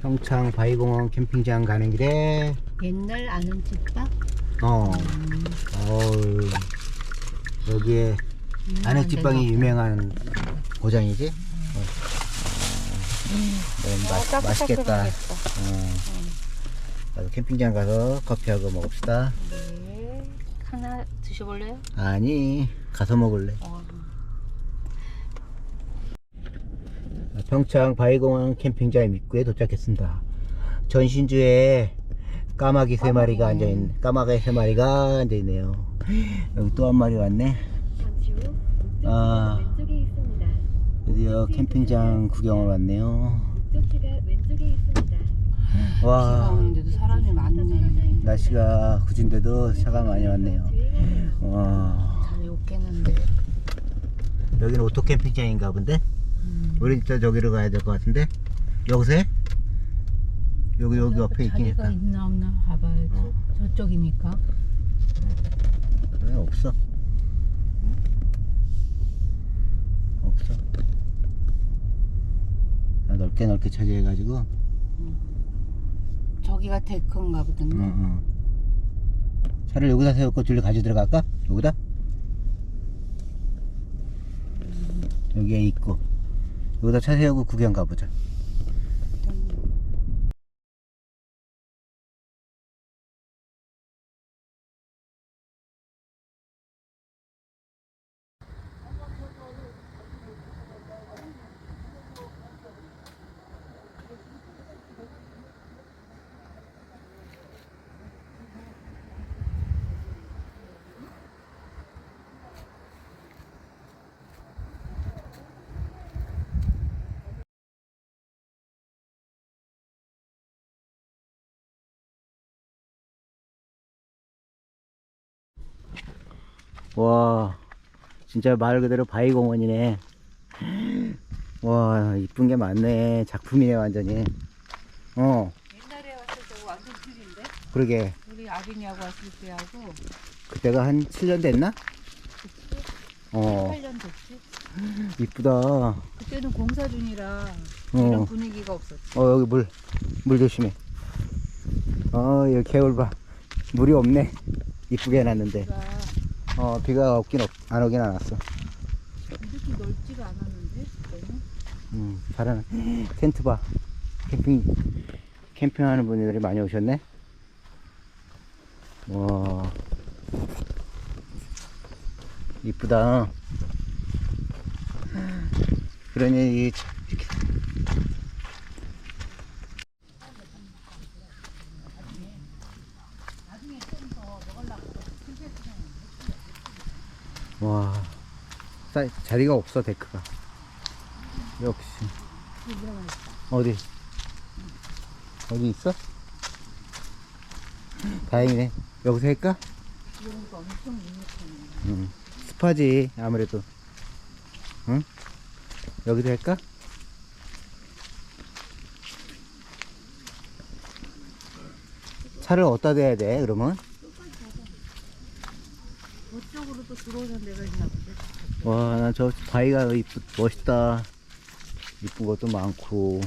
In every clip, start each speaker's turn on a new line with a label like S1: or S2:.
S1: 평창 바위공원 캠핑장 가는 길에
S2: 옛날 아는 집밥?
S1: 어 어우 여기에
S2: 음,
S1: 안에 집방이 유명한 고장이지? 어. 네, 맛, 맛있겠다. 어. 나도 캠핑장 가서 커피하고 먹읍시다.
S2: 네. 하나 드셔볼래요?
S1: 아니, 가서 먹을래.
S2: 어.
S1: 평창 바위공원 캠핑장 입구에 도착했습니다. 전신주에 까마귀 세 마리가 앉아있네. 까마귀 세 마리가 앉아 있네요. 여기 또 한 마리 왔네. 아. 드디어 캠핑장 구경을 왔네요. 와,
S2: 많네.
S1: 날씨가 굳은데도 차가 많이 왔네요.
S3: 주행하세요.
S1: 와. 여기는 오토 캠핑장인가 본데?
S2: 음.
S1: 우리 진짜 저기로 가야 될 것 같은데? 여기서 해? 여기, 여기 옆에 있긴
S2: 자리가
S1: 했다.
S2: 있나 없나 봐봐야지.
S1: 어.
S2: 저쪽이니까.
S1: 왜 없어? 없어. 다 넓게 넓게 차지해가지고,
S2: 저기가 데크인가 보던데.
S1: 응, 응. 차를 여기다 세웠고 둘리 가지고 들어갈까? 여기다? 여기에 있고, 여기다 차 세우고 구경 가보자. 와, 진짜 말 그대로 바위공원이네. 와, 이쁜 게 많네. 작품이네, 완전히. 어,
S2: 옛날에 왔을 때 완전 틀린데?
S1: 그러게.
S2: 우리 아빈이하고 왔을 때하고
S1: 그때가 한 7년 됐나? 어,
S2: 8년 됐지?
S1: 이쁘다.
S2: 그때는 공사 중이라
S1: 어.
S2: 이런 분위기가 없었지.
S1: 어, 여기 물, 물 조심해. 어, 여기 개울 봐. 물이 없네. 이쁘게 해놨는데.
S2: 비가
S1: 어, 비가 없긴 없, 안 오긴 안 왔어.
S2: 이렇게 넓지가 않았는데 그때는
S1: 음, 잘하네. 텐트 봐. 캠핑, 캠핑하는 분들이 많이 오셨네. 와. 이쁘다. 그러니, 이, 이렇게. 와. 사- 자리가 없어, 데크가. 역시. 어디? 어디 있어? 다행이네. 여기서 할까? 응. 습하지, 아무래도. 응? 여기도 할까? 차를 어디다 대야 돼, 그러면?
S2: 저쪽으로 또 들어오는 데가 있나 보지.
S1: 와, 난저 바위가 이쁘, 멋있다. 이쁜 것도 많고.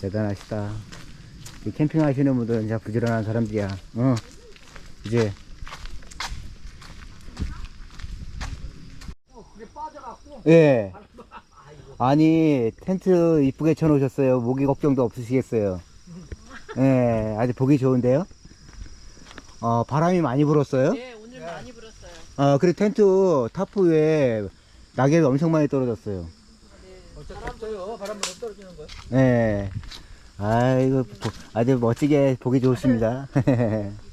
S1: 대단하시다. 이 캠핑 하시는 분들은 진짜 부지런한 사람들이야. 어. 이제. 예. 아니, 텐트 이쁘게 쳐놓으셨어요. 모기 걱정도 없으시겠어요. 예, 아주 보기 좋은데요? 어, 바람이 많이 불었어요?
S2: 네, 오늘 많이 불었어요.
S1: 어, 그리고 텐트 타프 위에 낙엽이 엄청 많이 떨어졌어요. 예. 아이고, 보- 아주 멋지게 보기 좋습니다.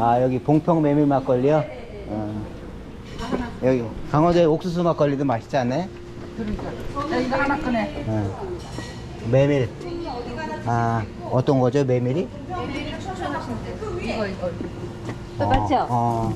S1: 아, 여기 봉평 메밀 막걸리요? 어.
S2: 하나
S1: 여기 강원도에 옥수수 막걸리도 맛있지 않나요?
S2: 그러니까. 야, 이거 하나 꺼내.
S1: 응. 메밀. 아, 어떤 거죠, 메밀이?
S2: 이거, 이거.
S1: 어,
S3: 맞죠?
S1: 어.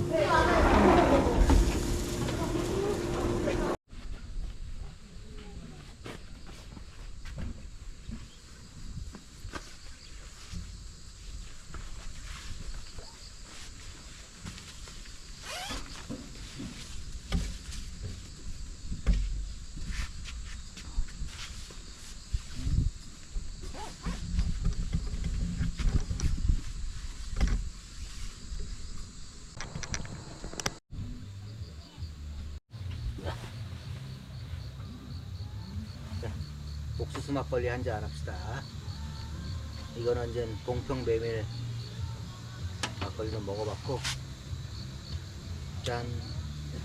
S1: 옥 수수 막걸리 한 잔 합시다. 이거는 이제 봉평 메밀 막걸리는 먹어봤고, 짠.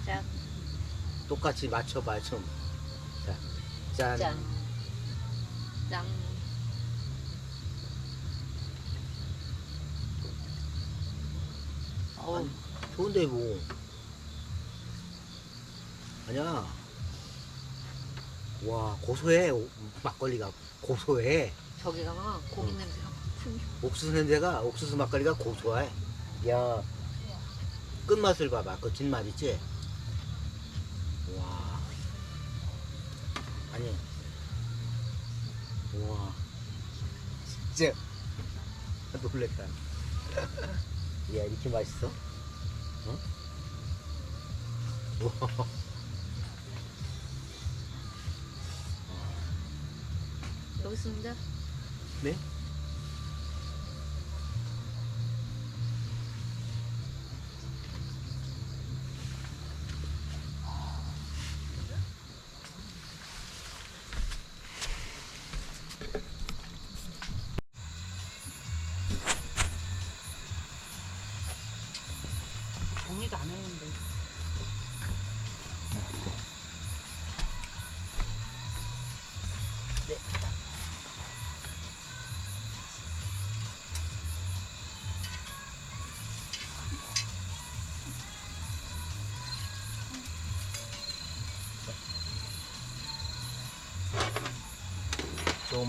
S3: 짠.
S1: 똑같이 맞춰봐 좀. 자, 짠.
S3: 짠. 짠.
S1: 어, 좋은데 뭐. 아니야. 와, 고소해. 오- 막걸리가 고소해.
S3: 저기 가면 고기 냄새가 풍.
S1: 옥수수 냄새가 옥수수 막걸리가 고소해. 야, 끝맛을 봐봐. 그 뒷맛 있지? 와. 아니. 와. 진짜 놀랬다. 야, 이렇게 맛있어? 어? 와.
S3: 여기 있습니다.
S1: 네?
S2: 정리도 안 했는데.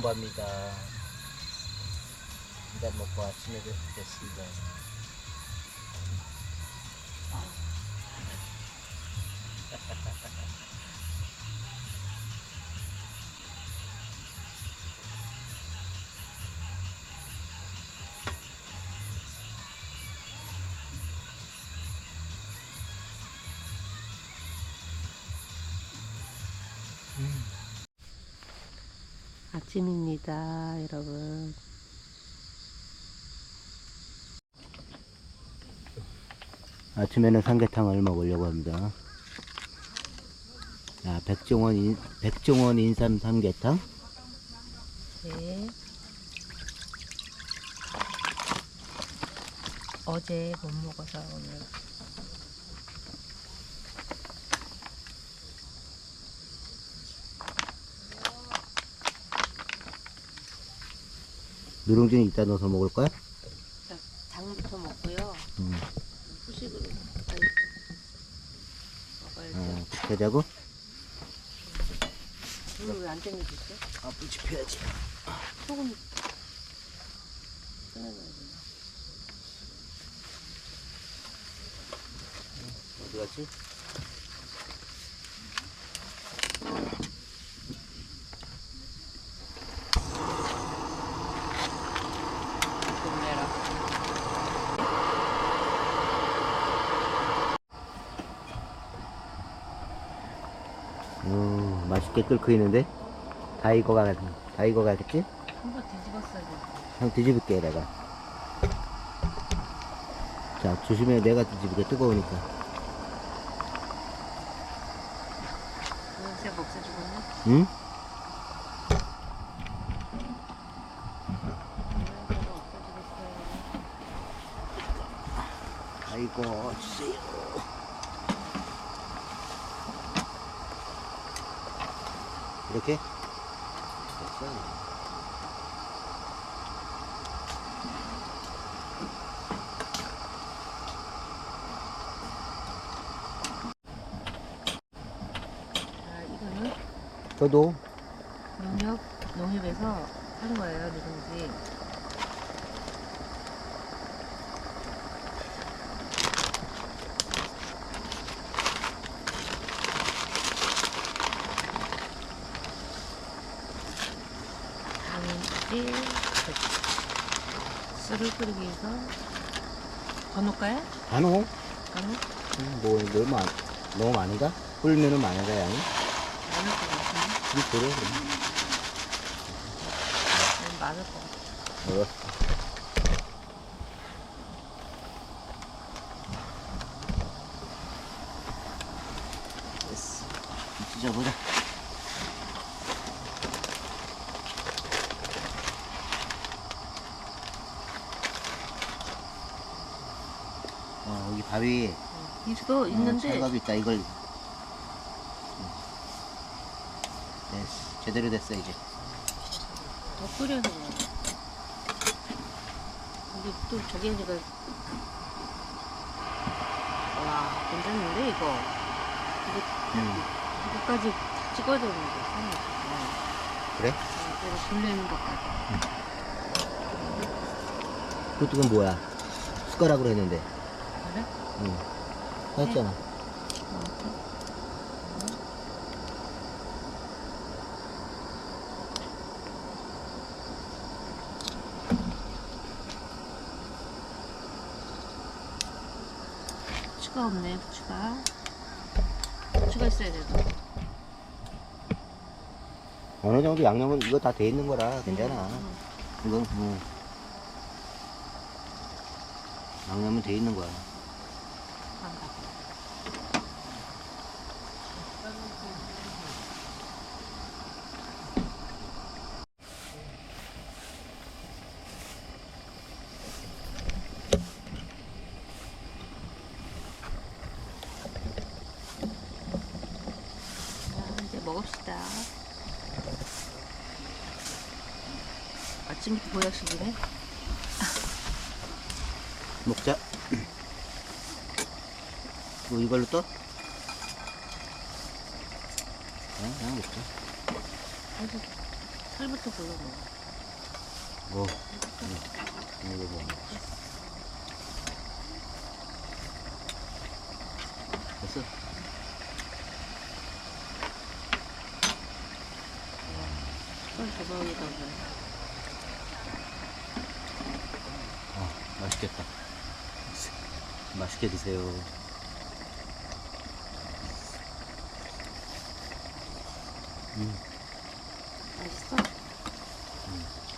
S1: 밤입니다. 한잔 먹고 아침에 뵙겠습니다.
S2: 아침입니다, 여러분.
S1: 아침에는 삼계탕을 먹으려고 합니다. 자, 백종원, 인, 백종원 인삼 삼계탕.
S2: 네. 어제 못 먹어서 오늘
S1: 누룽지는 이따 넣어서 먹을 거야?
S2: 장부터 먹고요.
S1: 음.
S2: 후식으로 먹어야죠.
S1: 아, 되자고?
S2: 이걸 왜안 챙겨줬어?
S1: 아, 부집혀야지.
S2: 소금 꺼내놔야 되나?
S1: 어디 갔지?
S2: 좀 내라.
S1: 음, 맛있게 끓고 있는데? 다 익어가, 다 익어가겠지?
S2: 한번 뒤집었어야 돼.
S1: 형 뒤집을게, 내가. 자, 조심해. 내가 뒤집을게. 뜨거우니까.
S2: 냄새 없애주겠네.
S1: 응?
S2: 냄새는 없애주겠어요.
S1: 아이고, 주세요. 이렇게. 아, 이거는? 저도.
S2: 농협, 농협에서 하는 거예요, 누군지. 누룽지 쌀을 끓이기 위해서 더 넣을까요?
S1: 간호?
S2: 간호?
S1: 음, 뭐 너무 많 너무 많은가? 불면은 많은가 양이?
S2: 많을 것 같은데?
S1: 이 그래 그럼.
S2: 음, 많을 것 같아.
S1: 어. 됐어. 찢어보자. 어, 여기 밥이
S2: 이 수도 있는데
S1: 찰밥이 있다. 이걸 음. 됐어. 제대로 됐어 이제.
S2: 더 끓여서 그래. 근데 또 저기 하니까 와 괜찮은데 이거 이거
S1: 음.
S2: 이거까지 다 찍어야 되는데 상해.
S1: 그래?
S2: 내가 돌리는 것까지.
S1: 그것도 뭐야? 숟가락으로 했는데.
S2: 그래?
S1: 응. 했잖아.
S2: 후추가 없네 후추가. 후추가 있어야 돼.
S1: 어느 정도 양념은 이거 다 돼 있는 거라 괜찮아.
S2: 응.
S1: 이건 뭐 양념은 돼 있는 거야.
S2: 먹읍시다. 아침부터 보약식이네.
S1: 먹자. 뭐 이걸로 또? 그냥, 그냥 먹자.
S2: 그래서 살부터 골라 먹어.
S1: 뭐, 응. 이거 뭐. 됐어.
S2: 대박이다.
S1: 어, 맛있겠다. 맛있게 드세요. 음,
S2: 맛있어?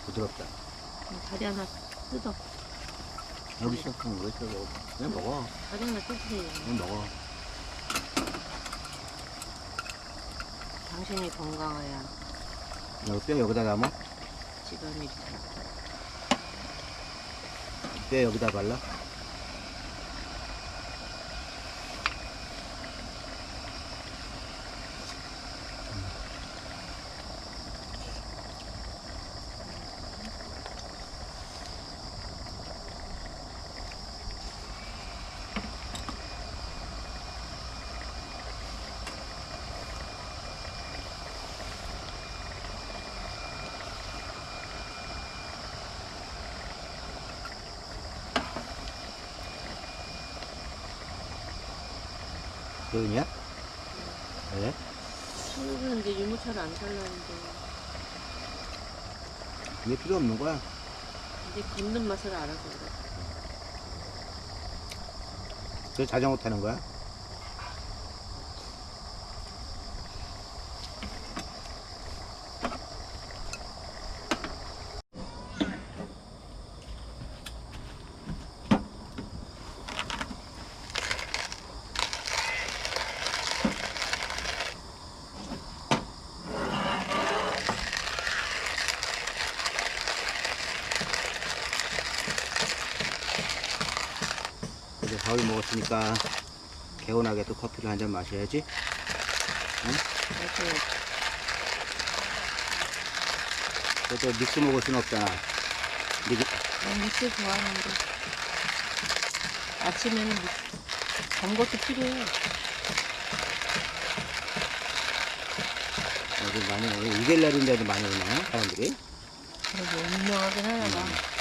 S1: 부드럽다.
S2: 그럼 다리 하나 뜯어.
S1: 여기 거 있어? 먹어. 그냥 먹어.
S2: 다리 하나 뜯으세요.
S1: 그냥 먹어.
S2: 당신이 건강해야
S1: 여기 뼈 여기다 담아?
S2: 지금이
S1: 뼈 여기다 발라? 그러냐? 왜?
S2: 친구는 이제 유모차를 안 살라는데
S1: 이게 필요 없는 거야.
S2: 이제 걷는 맛을 알아서 그래.
S1: 그래서 자전거 타는 거야? 이제 먹었으니까 개운하게 또 커피를 한 잔 마셔야지.
S2: 이렇게
S1: 그래도 믹스 먹을 순 없잖아. 믹,
S2: 난 믹스 좋아하는데 아침에는 믹스 단 것도 필요해.
S1: 아주 많이 오네. 이길 날인데도 많이 오네, 사람들이.
S2: 그러게 유명하긴 하나 봐.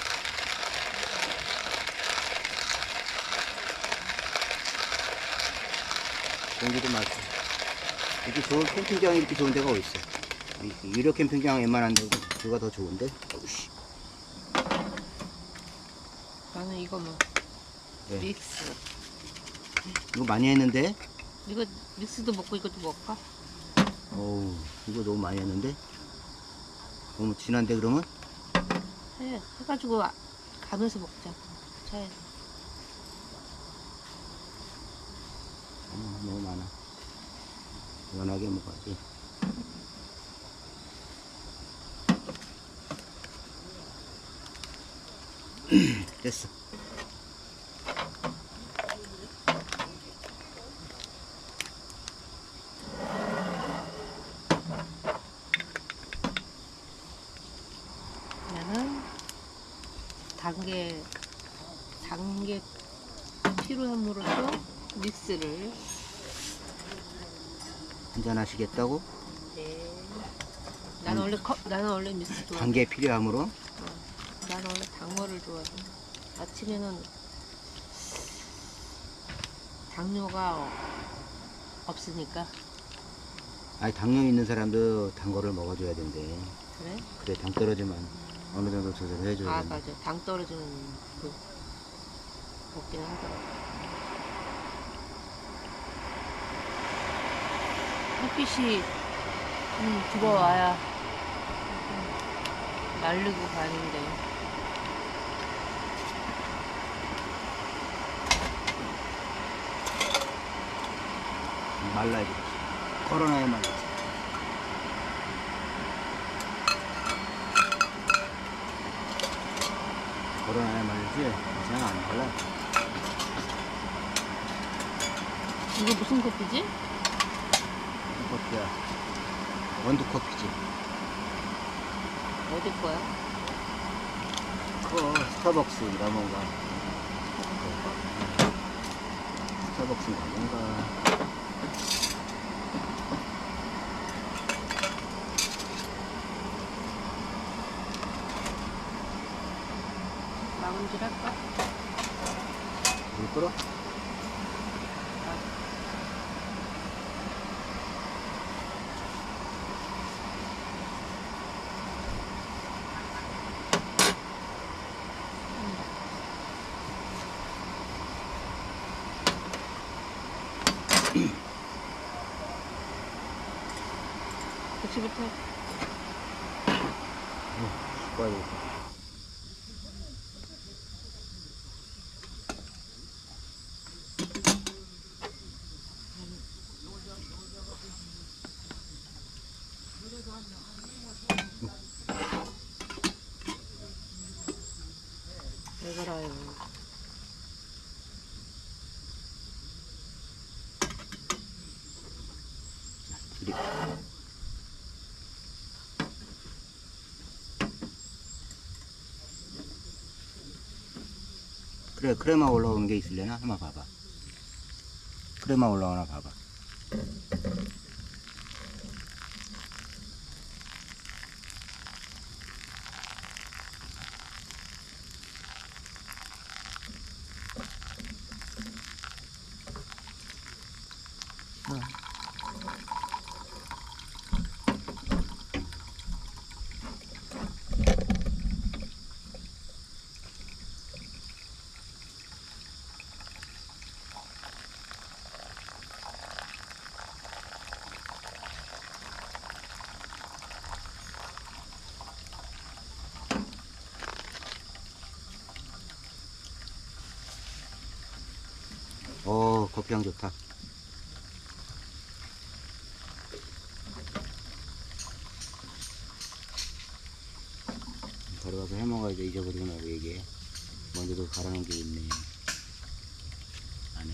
S1: 공기도 많고. 이렇게 좋은 캠핑장이 이렇게 좋은 데가 어딨어. 이- 유료 캠핑장 웬만한 데고, 그가 더 좋은데? 어우씨.
S2: 나는 이거 뭐
S1: 네.
S2: 믹스.
S1: 이거 많이 했는데?
S2: 이거 믹스도 먹고 이것도 먹을까?
S1: 어우, 이거 너무 많이 했는데? 너무 진한데, 그러면?
S2: 해 해가지고 아- 가면서 먹자. 차에
S1: 어, 너무 많아. 연하게 먹어야지. 됐어.
S2: 나는 단계 단계 필요함으로써 믹스를
S1: 한잔 하시겠다고?
S2: 네. 나는 원래 컵 나는 원래 믹스 좋아.
S1: 관계 필요함으로?
S2: 나는 원래 단 거를 좋아해. 아침에는 당뇨가 어- 없으니까
S1: 아니, 당뇨 있는 사람도 단 거를 먹어줘야 된대.
S2: 그래?
S1: 그래, 당 떨어지면 어느 정도 조절을 해줘야
S2: 아
S1: 된대.
S2: 맞아. 당 떨어지는 그 먹긴 하더라고. 햇빛이 좀 들어와야 좀 마르고 가는데
S1: 말라야지. 코로나에 말라지. 코로나에 말리지? 그냥 안 말라.
S2: 이거 무슨 커피지?
S1: 커피야? 원두 커피지.
S2: 어디 거야?
S1: 그거 스타벅스인가 뭔가. 스타벅스인가 뭔가.
S2: 마음질 할까?
S1: 물 끓어?
S2: 그치부터
S1: 숟가락이.
S2: 왜 그래요?
S1: 둘이. 그래 크레마 올라오는 게 있을려나? 한번 봐봐 크레마 올라오나 봐봐 오 커피향 좋다 들어가서 해먹어야지 잊어버리고 말고 얘기해 먼저도 가라는 게 있네 안에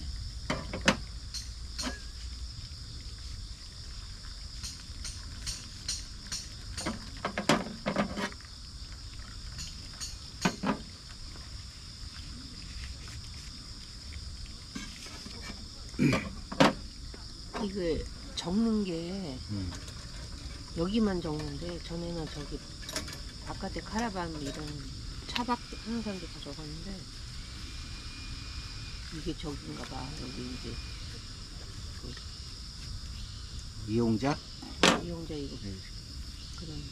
S2: 이거 적는 게
S1: 음.
S2: 여기만 적는데 전에는 저기 바깥에 카라반 이런 차박 하는 사람들 다 적었는데 이게 저긴가 봐. 여기 이제
S1: 이용자?
S2: 이용자 이거 그런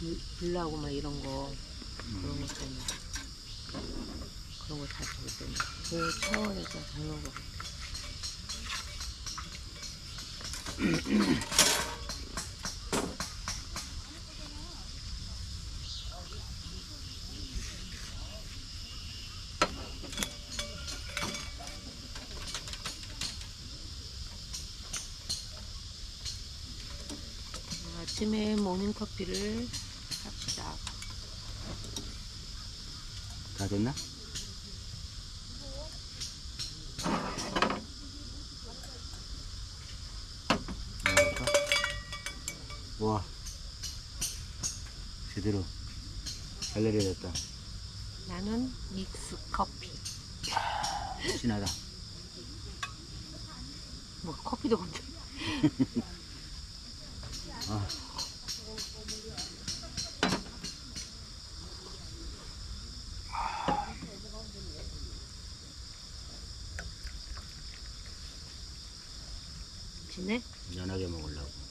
S2: 빌- 빌라고 막 이런 거 그런 것 때문에 그런 거다 적을 때문에 그 차원에서 다 넣은 거 같아 아침에 모닝커피를 합시다
S1: 다 됐나? 먹어볼까? 와 제대로 잘 내려졌다.
S2: 나는 믹스 커피.
S1: 진하다.
S2: 뭐 커피도 건데.
S1: 아.
S2: 지네?
S1: 연하게 먹으려고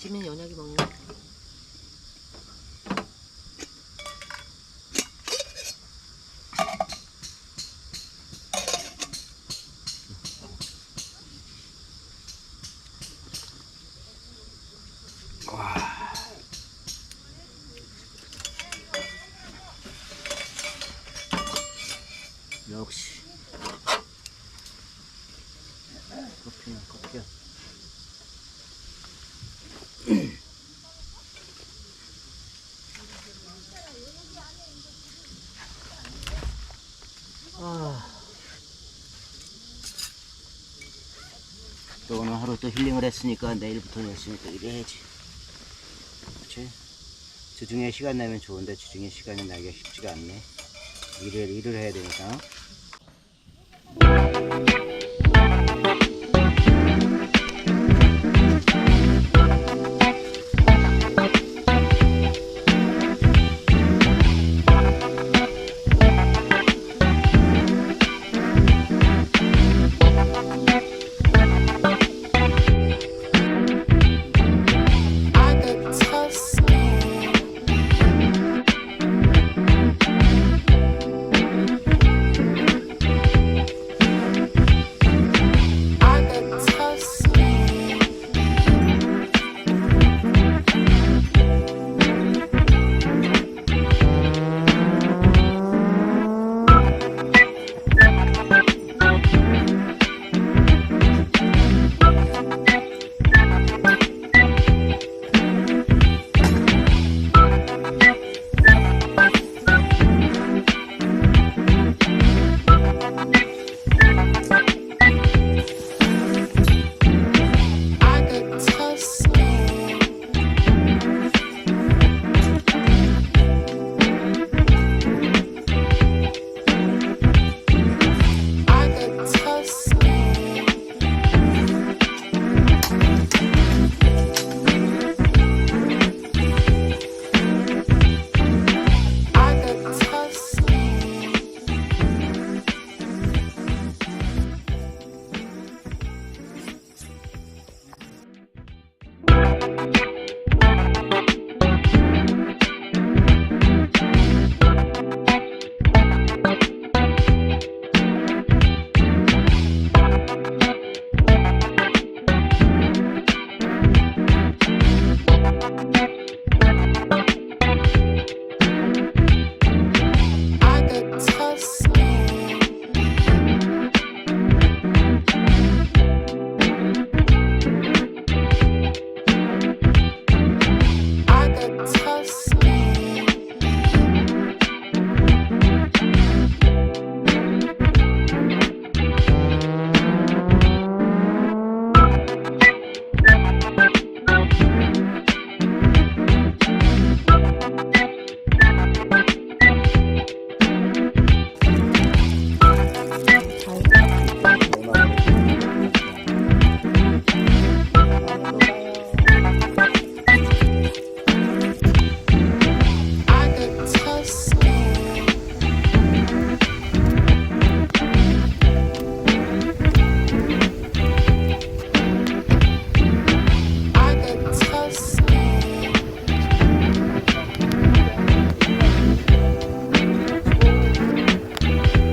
S2: 아침엔 연하게 먹는
S1: 또 오늘 하루 또 힐링을 했으니까 내일부터 열심히 또 일해야지. 그치? 주중에 시간 내면 좋은데 주중에 시간이 나기가 쉽지가 않네. 일을, 일을 해야 되니까